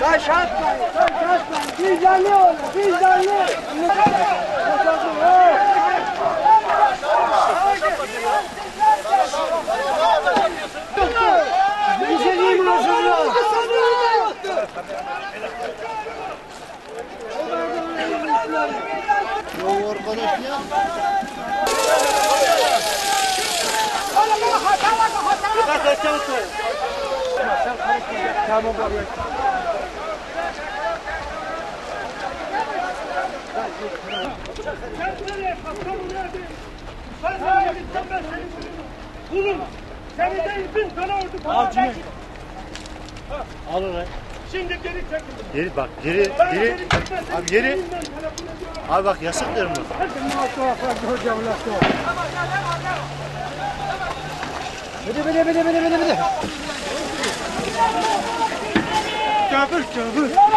Kaçmayın, sen kaçmayın. Vicdanlı olun, vicdanlı. Bir şey diyeyim mi çocuklar? O arkadaş ya. Kulum, seni değil bin tane ordu falan. Al onu. Şimdi geri çekilin. Geri bak geri Ben geri. Abi geri. Abi bak yasak diyorum bak. Bidi bidi bidi bidi bidi bidi. Köpür köpür.